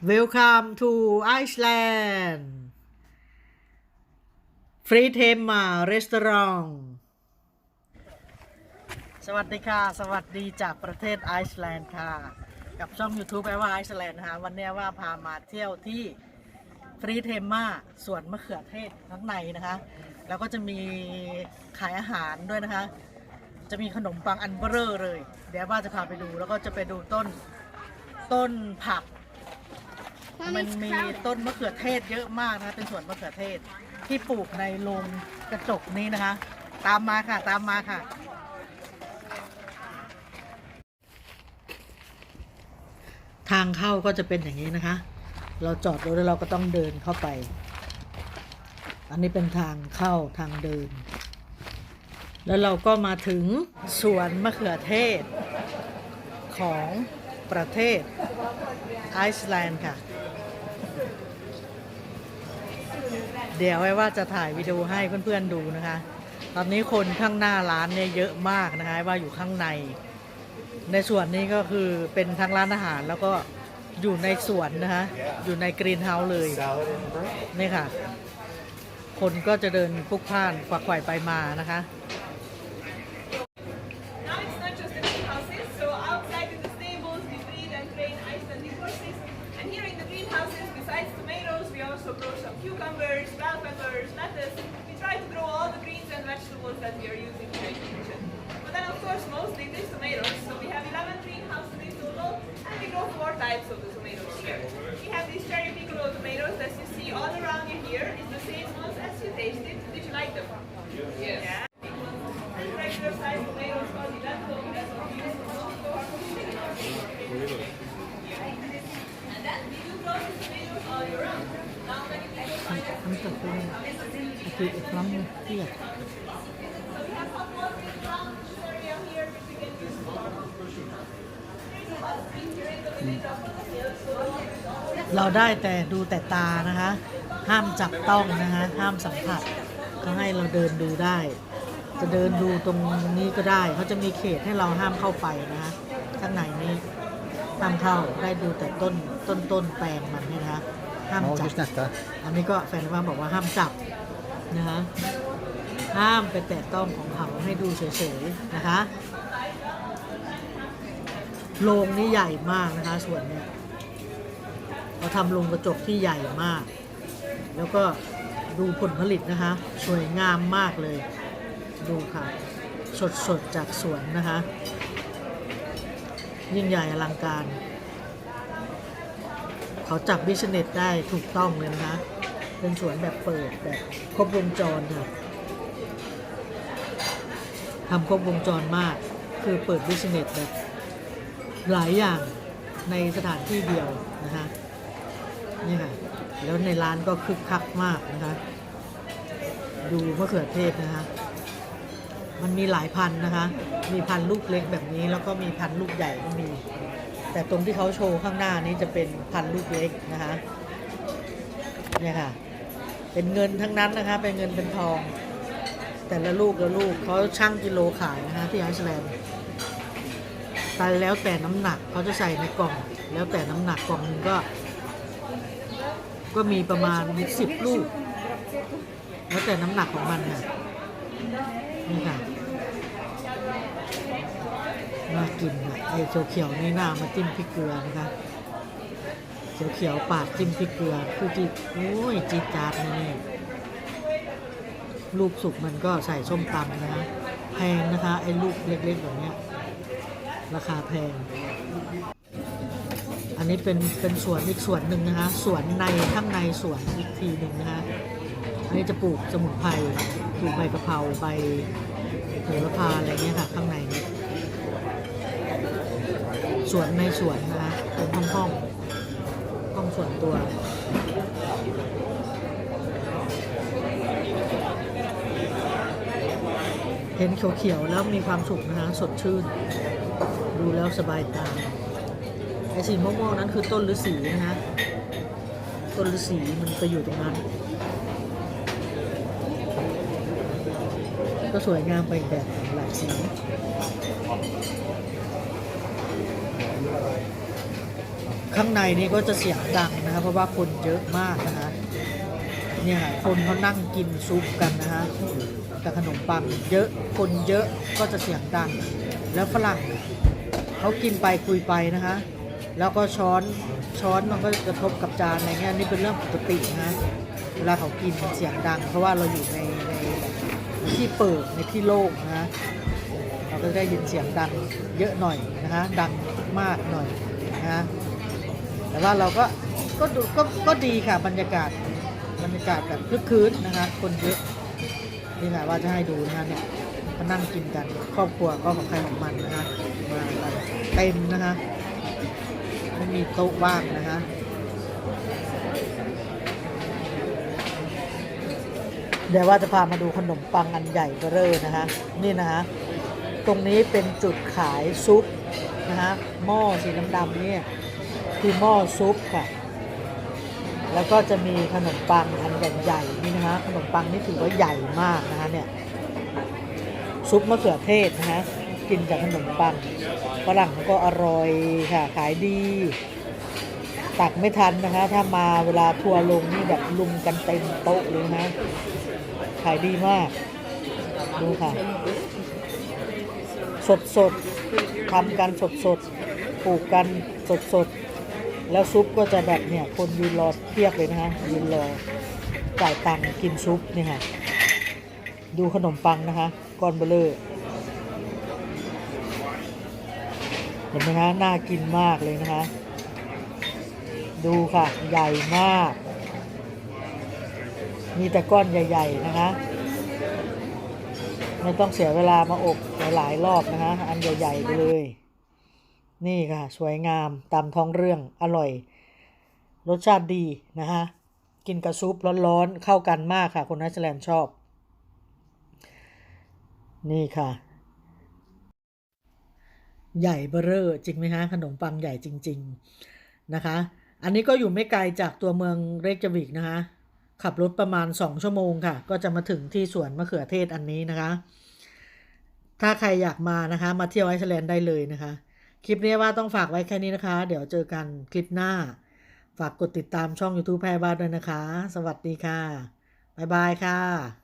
Welcome to Iceland Free Tema Restaurant สวัสดีค่ะ สวัสดีจากประเทศไอซ์แลนด์ค่ะ กับช่อง YouTube แปลว่าไอซ์แลนด์นะคะวันนี้ว่าพามาเที่ยวที่ฟรีเทมมาสวนมะเขือเทศข้างในนะคะ แล้วก็จะมีขายอาหารด้วยนะคะ จะมีขนมปังอันเบอร์เลย เดี๋ยวว่าจะพาไปดูแล้วก็จะไปดูต้นต้นผัก มันมีต้นมะเขือเทศเยอะมากนะคะเป็นสวนมะเขือเทศที่ปลูกในโรงกระจกนี้นะคะ ตามมาค่ะตามมาค่ะ ทางเข้าก็จะเป็นอย่างนี้นะคะ เราจอดรถแล้วเราก็ต้องเดินเข้าไป อันนี้เป็นทางเข้าทางเดิน แล้วเราก็มาถึงสวนมะเขือเทศของประเทศไอซ์แลนด์ค่ะ เดี๋ยวไว้ว่าจะถ่ายวิดีโอให้เพื่อนๆดูนะคะ ตอนนี้คนข้างหน้าร้านเนี่ยเยอะมากนะคะว่าอยู่ข้างใน ในส่วนนี้ก็คือเป็นทั้งร้านอาหารแล้วก็อยู่ในสวนนะคะอยู่ในกรีนเฮาส์เลยนี่ค่ะ คนก็จะเดินพลุกพล่านควักไขว่ไปมานะคะ of Hill, so it's always เราได้แต่ดูแต่ตานะคะ ห้ามจับต้องนะคะ ห้ามสัมผัสเขาให้เราเดินดูได้ จะเดินดูตรงนี้ก็ได้เขาจะมีเขตให้เราห้ามเข้าไปนะคะข้างในนี้ห้ามเข้าได้ดูแต่ต้นต้นต้นแปลงมันเนี่ยนะคะห้ามจับ August nästa. อันนี้ก็แฟนว่าบอกว่าห้ามจับนะคะห้ามไปแตะต้องของเขาให้ดูเฉยๆนะคะโรงนี้ใหญ่มากนะคะ ส่วนเนี้ยเขาทำโรงกระจกที่ใหญ่มาก แล้วก็ดูผลผลิตนะคะ สวยงามมากเลย ดูค่ะ สดๆ จากสวนนะคะ ยิ่งใหญ่อลังการ เขาจับบิสเนสได้ถูกต้องเลยนะคะ เป็นสวนแบบเปิดแบบครบวงจรค่ะทำครบวงจรมาก คือเปิดบิสเนสแบบหลายอย่างในสถานที่เดียวนะคะนี่ค่ะ แล้วในร้านก็คึกคักมากนะคะ ดูมะเขือเทศนะคะ มันมีหลายพันนะคะ มีพันลูกเล็กแบบนี้ แล้วก็มีพันลูกใหญ่ก็มี แต่ตรงที่เขาโชว์ข้างหน้านี้จะเป็นพันลูกเล็กนะคะเนี่ยค่ะ เป็นเงินทั้งนั้นนะคะ เป็นเงินเป็นทอง แต่ละลูกละลูกเขาชั่งกิโลขายนะคะที่ไอซ์แลนด์แต่แล้วแต่น้ำหนักเขาจะใส่ในกล่อง แล้วแต่น้ำหนักกล่องหนึงก็ ก็มีประมาณสิบลูก แล้วแต่น้ำหนักของมันค่ะ นี่ค่ะน่ากินอะไอ้เขียวๆนี่น่ามาจิ้มพริกเกลือนะคะเขียวๆปาดจิ้มพริกเกลือคือจีโอ้ยจีดจาดนี่นี่ลูกสุกมันก็ใส่ส้มตำนะคะแพงนะคะ ไอ้ลูกเล็กๆแบบเนี้ยราคาแพง อันนี้เป็นเป็นสวนอีกสวนหนึ่งนะคะสวนในข้างในสวนอีกทีหนึ่งนะคะ อันนี้จะปลูกสมุนไพรปลูกใบกะเพราใบโหระพาอะไรเงี้ยค่ะ ข้างในสวนในสวนนะคะเป็นห้องห้องห้องส่วนตัวเห็นเขียวๆแล้วมีความสุขนะคะสดชื่น ดูแล้วสบายตาไอ้สีม่วงๆนั้นคือต้นฤาษีนะคะต้นฤาษีมันไปอยู่ตรงนั้น ก็สวยงามไปอีกแบบหลายสีข้างในนี่ก็จะเสียงดังนะครับ เพราะว่าคนเยอะมากนะฮะเนี่ยค่ะคนเขานั่งกินซุปกันนะฮะกับขนมปังเยอะคนเยอะก็จะเสียงดัง แล้วฝรั่งเขากินไปคุยไปนะคะแล้วก็ช้อนช้อนมันก็กระทบกับจานอะไรเงี้ยนี่เป็นเรื่องปกตินะฮะเวลาเขากินเสียงดัง เพราะว่าเราอยู่ใน ที่เปิดในที่โล่งนะฮะเราก็จะได้ยินเสียงดังเยอะหน่อยนะฮะดังมากหน่อยนะฮะแต่ว่าเราก็ก็ดูก็ก็ดีค่ะบรรยากาศบรรยากาศแบบคึกคืนนะคะคนเยอะนี่ค่ะว่าจะให้ดูนะคะเนี่ยมานั่งกินกันครอบครัวก็ของใครของมันนะคะมากันเต็มนะคะไม่มีโต๊ะว่างนะคะ เดี๋ยวว่าจะพามาดูขนมปังอันใหญ่เบ้อเร่อนะคะนี่นะคะตรงนี้เป็นจุดขายซุปนะคะหม้อสีดำๆเนี่ยคือหม้อซุปค่ะ แล้วก็จะมีขนมปังอันใหญ่ๆนี่นะคะขนมปังนี่ถือว่าใหญ่มากนะคะเนี่ยซุปมะเขือเทศนะคะกินกับขนมปังฝรั่งก็อร่อยค่ะขายดี ตักไม่ทันนะคะ ถ้ามาเวลาทัวร์ลงนี่แบบลุมกันเต็มโต๊ะเลยนะ ขายดีมาก ดูค่ะ สดสดทำกันสดสดปลูกกันสดสดแล้วซุปก็จะแบบเนี่ย คนยืนรอเพียบเลยนะคะยืนรอจ่ายตังค์กินซุปเนี่ยค่ะดูขนมปังนะคะก้อนเบลเลอร์เห็นไหมคะน่ากินมากเลยนะคะ ดูค่ะ ใหญ่มาก มีแต่ก้อนใหญ่ ๆ นะคะ ไม่ต้องเสียเวลามาอบหลายรอบนะคะ อันใหญ่ ๆ ไปเลย นี่ค่ะ สวยงามตามท้องเรื่องอร่อย รสชาติดีนะคะกินกับซุปร้อนๆเข้ากันมากค่ะ คนนิวซีแลนด์ชอบ นี่ค่ะ ใหญ่เบ้อเร่อจริงไหมคะขนมปังใหญ่จริง ๆ นะคะ อันนี้ก็อยู่ไม่ไกลจากตัวเมืองเรกจวิกนะคะ ขับรถประมาณ 2 ชั่วโมงค่ะ ก็จะมาถึงที่สวนมะเขือเทศอันนี้นะคะ ถ้าใครอยากมานะคะ มาเที่ยวไอซ์แลนด์ได้เลยนะคะ คลิปนี้ว่าต้องฝากไว้แค่นี้นะคะ เดี๋ยวเจอกันคลิปหน้า ฝากกดติดตามช่อง YouTube แพรบ้านด้วยนะคะ สวัสดีค่ะ บ๊ายบายค่ะ